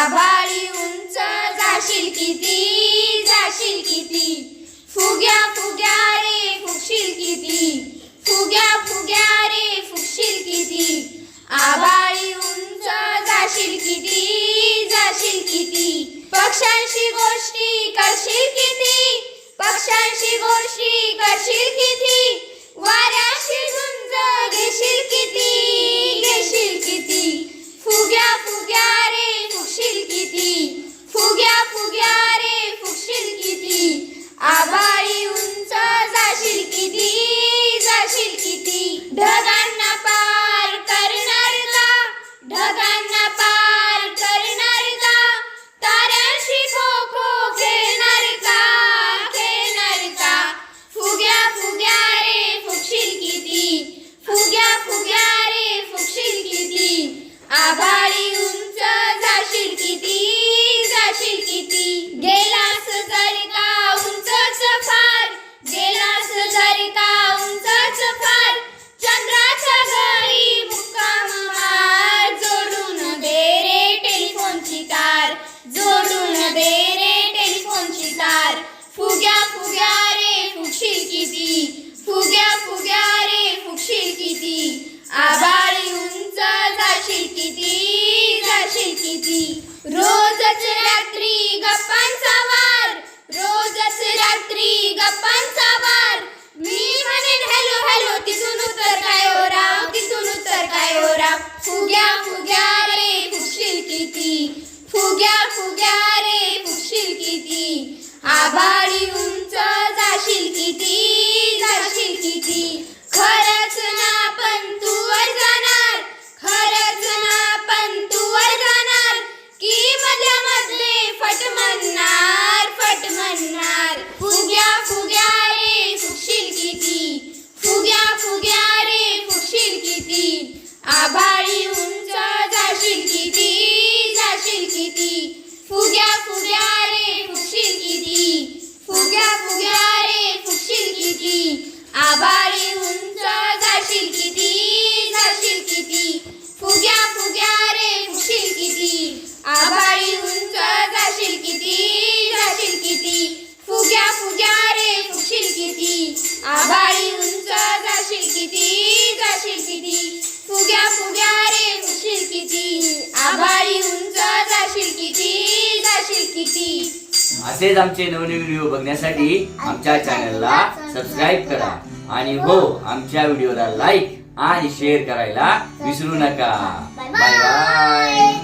आभाळी उंच जाशील किती? আবার म्हणणार फट म्हणणार. फुग्या फुग्या रे फुगशील किती? फुग्या फुग्या रे फुगशील किती? आभाळी उंच जाशील किती? जाशील किती? फुग्या फुग्या असेच आमचे नवनवीन व्हिडिओ बघण्यासाठी आमच्या चॅनलला सबस्क्राईब करा. आणि हो आमच्या व्हिडिओला लाईक आणि शेअर करायला विसरू नका. Bye bye